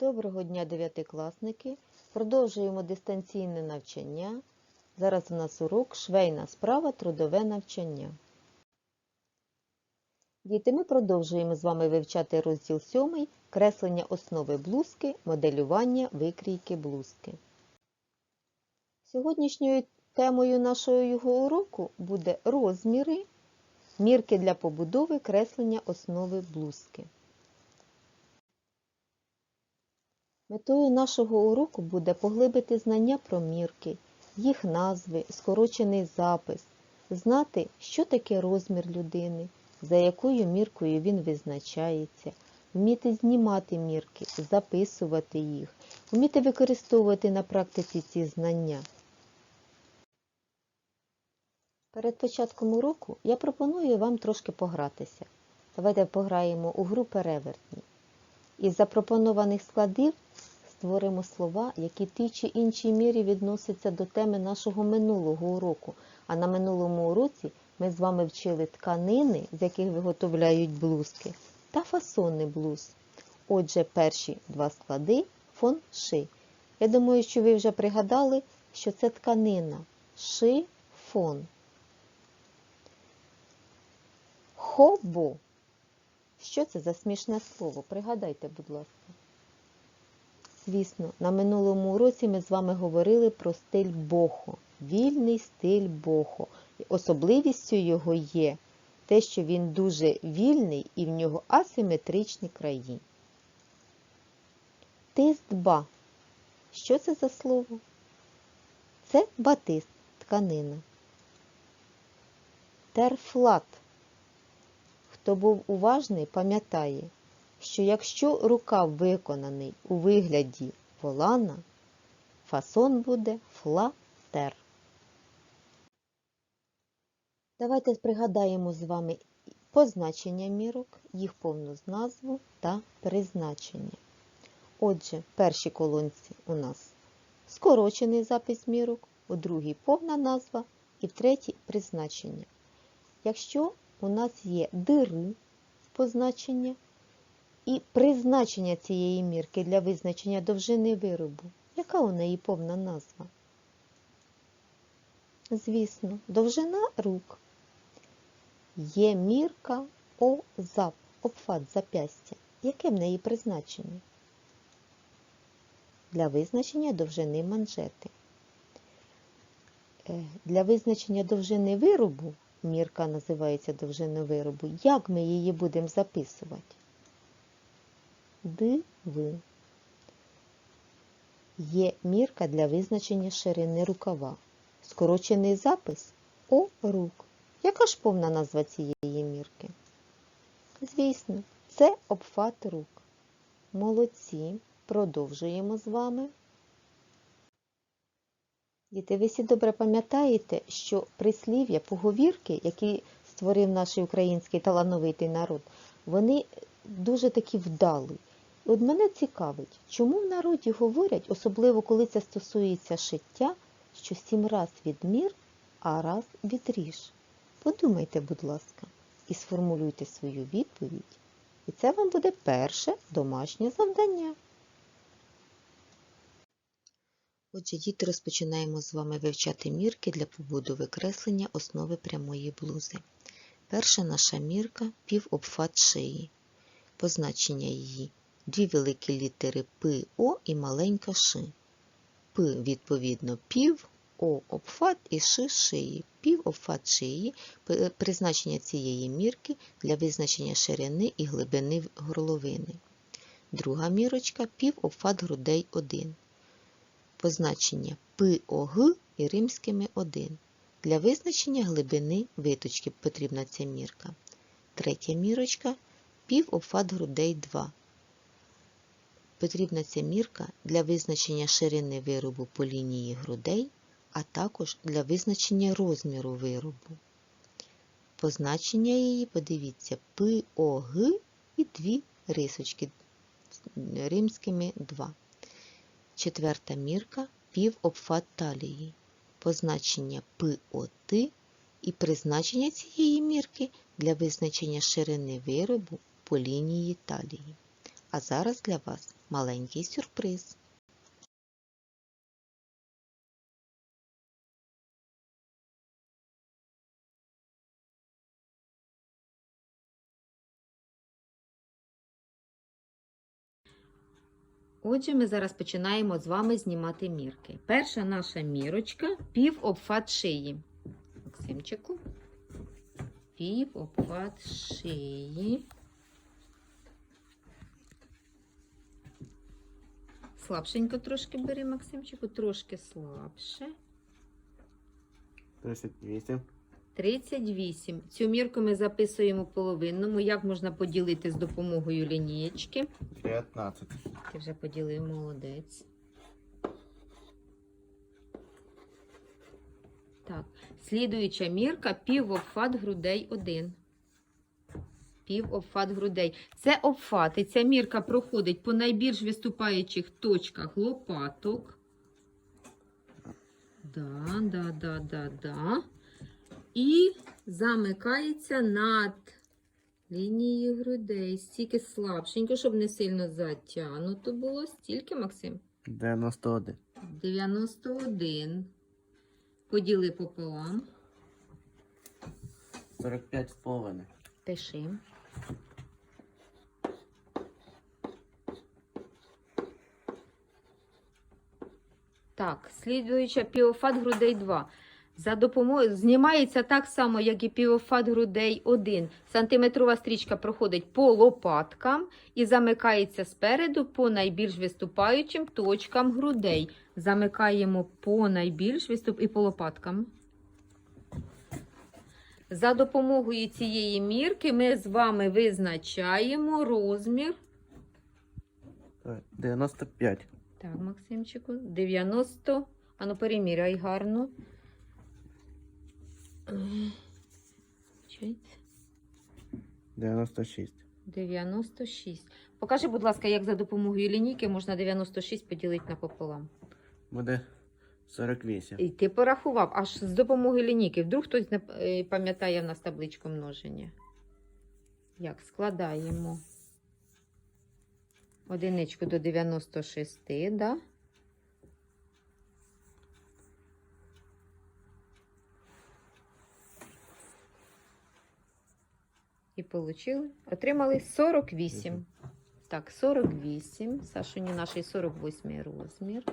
Доброго дня, дев'ятикласники! Продовжуємо дистанційне навчання. Зараз у нас урок швейна справа, трудове навчання. Діти, ми продовжуємо з вами вивчати розділ 7 креслення основи блузки, моделювання викрійки блузки. Сьогоднішньою темою нашого уроку буде розміри, мірки для побудови креслення основи блузки. Метою нашого уроку буде поглибити знання про мірки, їх назви, скорочений запис, знати, що таке розмір людини, за якою міркою він визначається, вміти знімати мірки, записувати їх, вміти використовувати на практиці ці знання. Перед початком уроку я пропоную вам трошки погратися. Давайте пограємо у гру перевертні. Із запропонованих складів створимо слова, які в тій чи іншій мірі відносяться до теми нашого минулого уроку. А на минулому уроці ми з вами вчили тканини, з яких виготовляють блузки, та фасони блуз. Отже, перші два склади фон ши. Я думаю, що ви вже пригадали, що це тканина ши фон. Хобо. Що це за смішне слово? Пригадайте, будь ласка. Звісно, на минулому уроці ми з вами говорили про стиль бохо, вільний стиль бохо. Особливістю його є те, що він дуже вільний і в нього асиметричні краї. Тистба. Що це за слово? Це батист, тканина. Терфлат. Хто був уважний, пам'ятає, що якщо рукав виконаний у вигляді волана, фасон буде флатер. Давайте пригадаємо з вами позначення мірок, їх повну назву та призначення. Отже, в першій колонці у нас скорочений запис мірок, у другій повна назва і в третій призначення. Якщо у нас є дири позначення і призначення цієї мірки для визначення довжини виробу. Яка у неї повна назва? Звісно, довжина рук. Є мірка ОЗАП, обфат запястя. Яке в неї призначення? Для визначення довжини манжети. Е, Для визначення довжини виробу мірка називається довжина виробу. Як ми її будемо записувати? Диви. Є мірка для визначення ширини рукава. Скорочений запис О рук. Яка ж повна назва цієї мірки? Звісно, це обфат рук. Молодці. Продовжуємо з вами. Діти, ви всі добре пам'ятаєте, що прислів'я, поговірки, які створив наш український талановитий народ, вони дуже такі вдалі. От мене цікавить, чому в народі говорять, особливо коли це стосується шиття, що сім раз відмір, а раз відріж. Подумайте, будь ласка, і сформулюйте свою відповідь. І це вам буде перше домашнє завдання. Отже, діти, розпочинаємо з вами вивчати мірки для побудови креслення основи прямої блузи. Перша наша мірка півобфат шиї. Позначення її дві великі літери П, О і маленька Ш. П, відповідно, пів, О обфат і Ш шиї. Пів шиї призначення цієї мірки для визначення ширини і глибини горловини. Друга мірочка пів грудей 1 позначення ПОГ і римськими 1. Для визначення глибини виточки потрібна ця мірка. Третя мірочка пів обфат грудей 2. Потрібна ця мірка для визначення ширини виробу по лінії грудей, а також для визначення розміру виробу. Позначення її, подивіться, ПОГ і дві рисочки римськими 2. Четверта мірка пів обфат талії, позначення ПОТ і призначення цієї мірки для визначення ширини виробу по лінії талії. А зараз для вас маленький сюрприз. Отже, ми зараз починаємо з вами знімати мірки. Перша наша мірочка пів обхват шиї. Максимчику. Пів обхват шиї. Слабшенько трошки бери, Максимчику, трошки слабше. 38. 38. Цю мірку ми записуємо половинному. Як можна поділити з допомогою лінієчки? 19. Ти вже поділив, молодець. Так, слідуюча мірка пів обхват грудей 1. Пів обхват грудей. Це обхват. І ця мірка проходить по найбільш виступаючих точках лопаток. Да, да, да, да, да. І замикається над лінією грудей. Стільки слабшенько, щоб не сильно затягнуто було. Стільки, Максим? 91. 91. Поділи пополам. 45 з половиною. Пиши. Так, слідуюча піофат грудей 2. За допомогою знімається так само, як і піофат грудей 1. Сантиметрова стрічка проходить по лопаткам і замикається спереду по найбільш виступаючим точкам грудей. Замикаємо по найбільш виступ і по лопаткам. За допомогою цієї мірки ми з вами визначаємо розмір. Е, 95. Так, Максимчику, 90. Ану, переміряй гарно. Ой, чуть. 96. 96. Покажи, будь ласка, як за допомогою лінійки можна 96 поділити напополам. Буде 48. І ти порахував, аж з допомогою лінійки. Вдруг хтось не пам'ятає в нас табличку множення. Як складаємо одиничку до 96, да? І получили, отримали 48. Так, 48. Сашуні наш 48 розмір.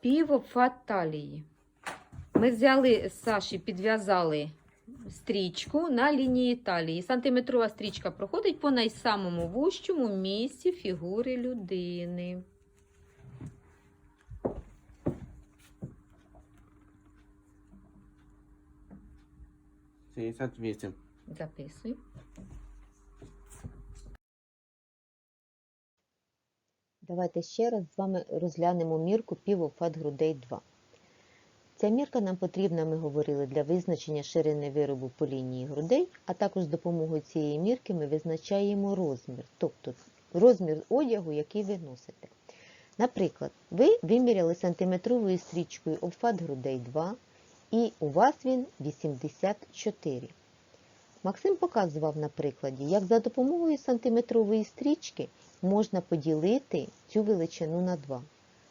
Пів обхват талії. Ми взяли Саші, підв'язали стрічку на лінії талії. Сантиметрова стрічка проходить по найсамому вущому місці фігури людини. – 78. Записуй. Давайте ще раз з вами розглянемо мірку півофат грудей 2. Ця мірка нам потрібна, ми говорили, для визначення ширини виробу по лінії грудей, а також з допомогою цієї мірки ми визначаємо розмір, тобто розмір одягу, який ви носите. Наприклад, ви виміряли сантиметровою стрічкою обхват грудей 2, і у вас він 84. Максим показував на прикладі, як за допомогою сантиметрової стрічки можна поділити цю величину на 2.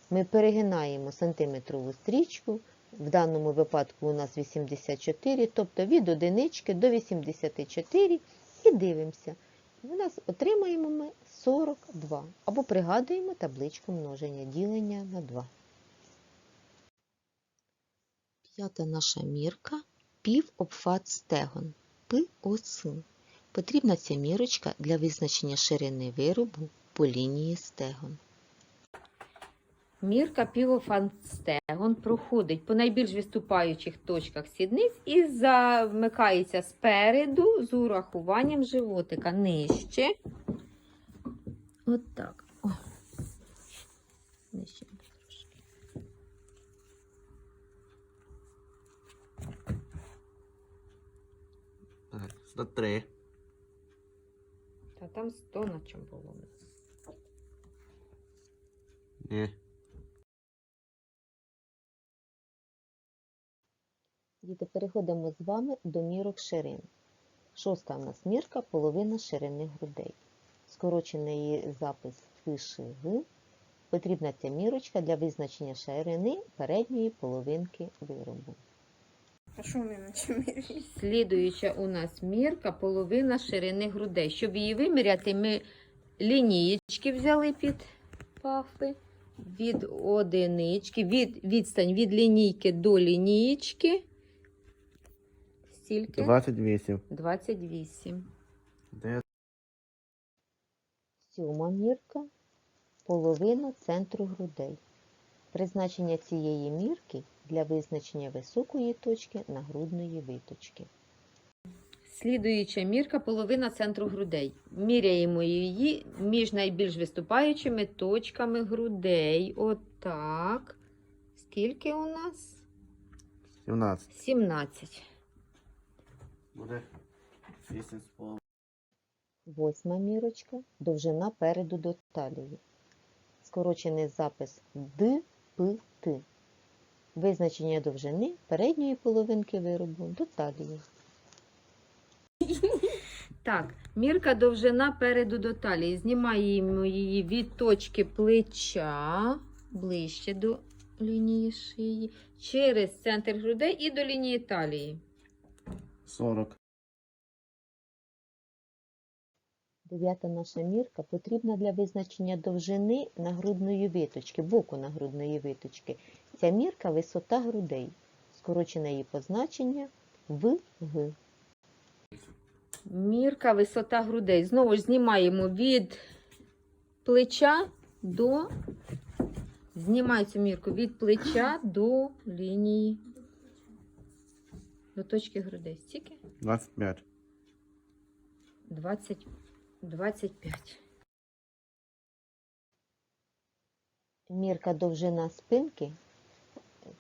Ми перегинаємо сантиметрову стрічку, в даному випадку у нас 84, тобто від одинички до 84 і дивимося. У нас отримаємо ми 42, або пригадуємо табличку множення ділення на 2. П'ята наша мірка пів обхват стегон. ПОС. Потрібна ця мірочка для визначення ширини виробу по лінії стегон. Мірка півофан стегон проходить по найбільш виступаючих точках сідниць і замикається спереду з урахуванням животика нижче. От так. О. Нижче трошки. Так, 103. Та там 100 на чому було. Ні. Діти, переходимо з вами до мірок ширин. Шоста в нас мірка половина ширини грудей. Скорочений її запис ФШГ. Потрібна ця мірочка для визначення ширини передньої половинки виробу. А що вони наче? Слідуюча у нас мірка половина ширини грудей. Щоб її виміряти, ми лінієчки взяли під пафи. Від одинички, від, відстань від лінійки до лінієчки. Стільки? 28. 28. Де Сьома мірка половина центру грудей. Призначення цієї мірки для визначення високої точки нагрудної виточки. Слідуюча мірка половина центру грудей. Міряємо її між найбільш виступаючими точками грудей. Отак. Скільки у нас? 17. 17. Буде 8,5. Восьма мірочка довжина переду до талії. Скорочений запис ДПТ. Визначення довжини передньої половинки виробу до талії. Так, мірка довжина переду до талії. Знімаємо її від точки плеча ближче до лінії шиї, через центр грудей і до лінії талії. 40. Дев'ята наша мірка потрібна для визначення довжини нагрудної виточки, боку нагрудної виточки. Ця мірка висота грудей. Скорочене її позначення ВГ. Мірка висота грудей. Знову ж знімаємо від плеча до. Знімаю цю мірку від плеча до лінії. До точки грудей. Стільки? 25. 20, 25. Мірка довжина спинки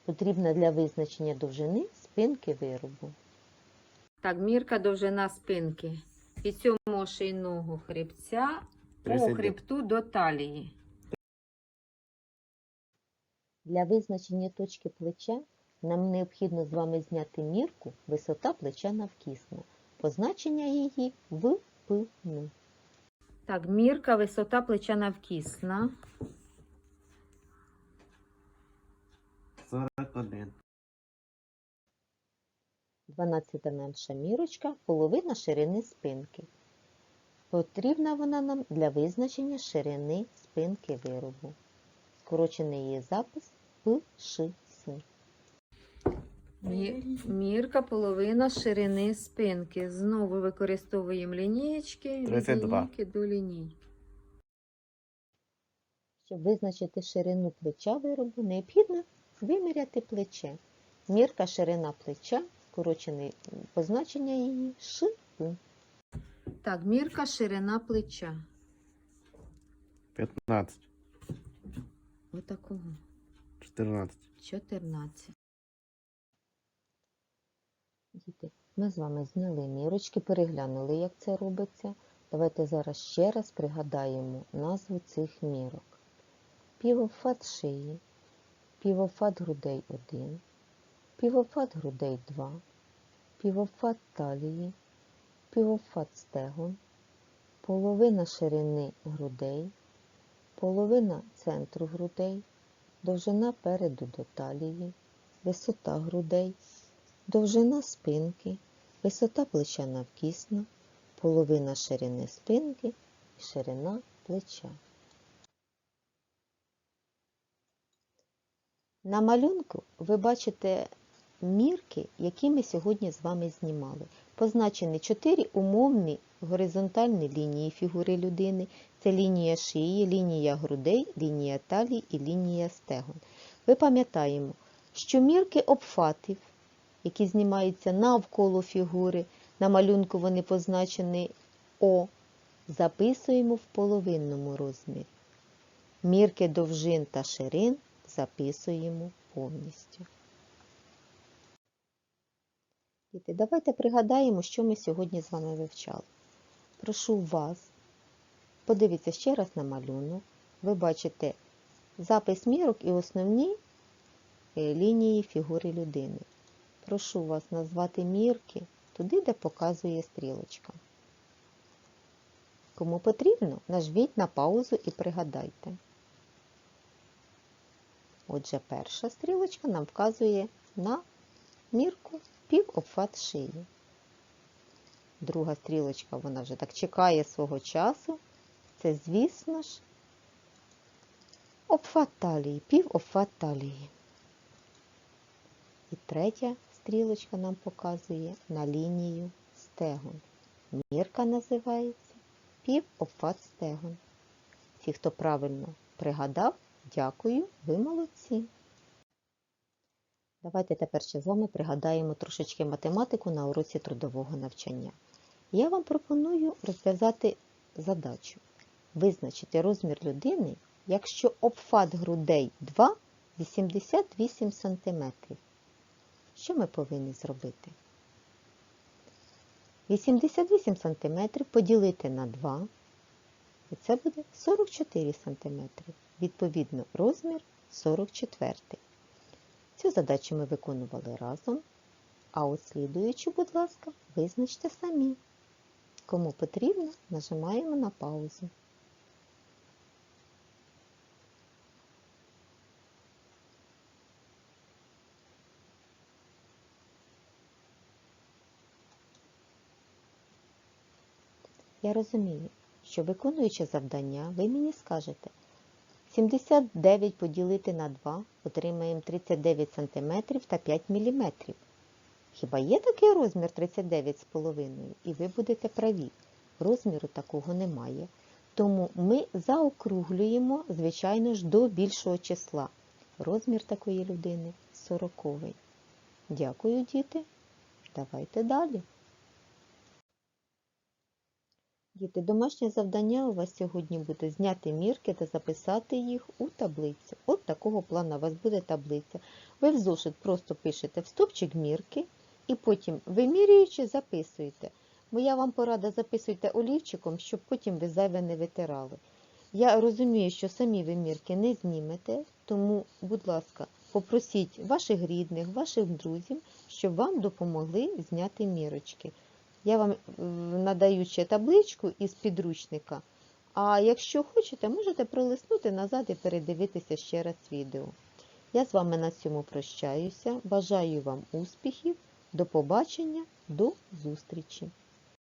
потрібна для визначення довжини спинки виробу. Так, мірка довжина спинки. Від цього шийного хребця по хребту до талії. Для визначення точки плеча нам необхідно з вами зняти мірку висота плеча навкісно. Позначення її в ПН. Так, мірка висота плеча навкісна. 41. 12 наша мірочка половина ширини спинки. Потрібна вона нам для визначення ширини спинки виробу. Скорочений її запис ПШС. Мі- Мірка половина ширини спинки. Знову використовуємо лінієчки від 32. лінійки до лінійки. Щоб визначити ширину плеча виробу, необхідно виміряти плече. Мірка ширина плеча, скорочене позначення її ШП. Так, мірка ширина плеча. 15. Отакого. 14. 14. Діти, ми з вами зняли мірочки, переглянули, як це робиться. Давайте зараз ще раз пригадаємо назву цих мірок. Півофат шиї, півофат грудей 1, півофат грудей 2, півофат талії, півофат стегон, половина ширини грудей, половина центру грудей, довжина переду до талії, висота грудей, довжина спинки, висота плеча навкісна, половина ширини спинки і ширина плеча. На малюнку ви бачите мірки, які ми сьогодні з вами знімали. Позначені чотири умовні горизонтальні лінії фігури людини. Це лінія шиї, лінія грудей, лінія талії і лінія стегон. Ви пам'ятаємо, що мірки обфатів, які знімаються навколо фігури, на малюнку вони позначені О, записуємо в половинному розмірі. Мірки довжин та ширин записуємо повністю. Діти, давайте пригадаємо, що ми сьогодні з вами вивчали. Прошу вас, подивіться ще раз на малюнок. Ви бачите запис мірок і основні е, лінії фігури людини. Прошу вас назвати мірки туди, де показує стрілочка. Кому потрібно, нажміть на паузу і пригадайте. Отже, перша стрілочка нам вказує на мірку пів обхват шиї. Друга стрілочка, вона вже так чекає свого часу. Це, звісно ж, обхват талії, пів обхват талії. І третя стрілочка нам показує на лінію стегон. Мірка називається пів обхват стегон. Ті, хто правильно пригадав, дякую, ви молодці. Давайте тепер ще з вами пригадаємо трошечки математику на уроці трудового навчання. Я вам пропоную розв'язати задачу. Визначити розмір людини, якщо обхват грудей 2 88 см. Що ми повинні зробити? 88 см поділити на 2, і це буде 44 см. Відповідно, розмір 44. Цю задачу ми виконували разом, а от слідуючу, будь ласка, визначте самі. Кому потрібно, нажимаємо на паузу. Я розумію, що виконуючи завдання, ви мені скажете 79 поділити на 2 отримаємо 39 см та 5 мм. Хіба є такий розмір 39,5? І ви будете праві. Розміру такого немає. Тому ми заокруглюємо, звичайно ж, до більшого числа. Розмір такої людини 40. Дякую, діти. Давайте далі. Діти, домашнє завдання у вас сьогодні буде зняти мірки та записати їх у таблицю. От такого плану у вас буде таблиця. Ви в зошит просто пишете в стопчик мірки і потім вимірюючи записуєте. Моя вам порада записуйте олівчиком, щоб потім ви зайве не витирали. Я розумію, що самі ви мірки не знімете, тому, будь ласка, попросіть ваших рідних, ваших друзів, щоб вам допомогли зняти мірочки. Я вам надаю ще табличку із підручника. А якщо хочете, можете пролиснути назад і передивитися ще раз відео. Я з вами на цьому прощаюся. Бажаю вам успіхів. До побачення, до зустрічі!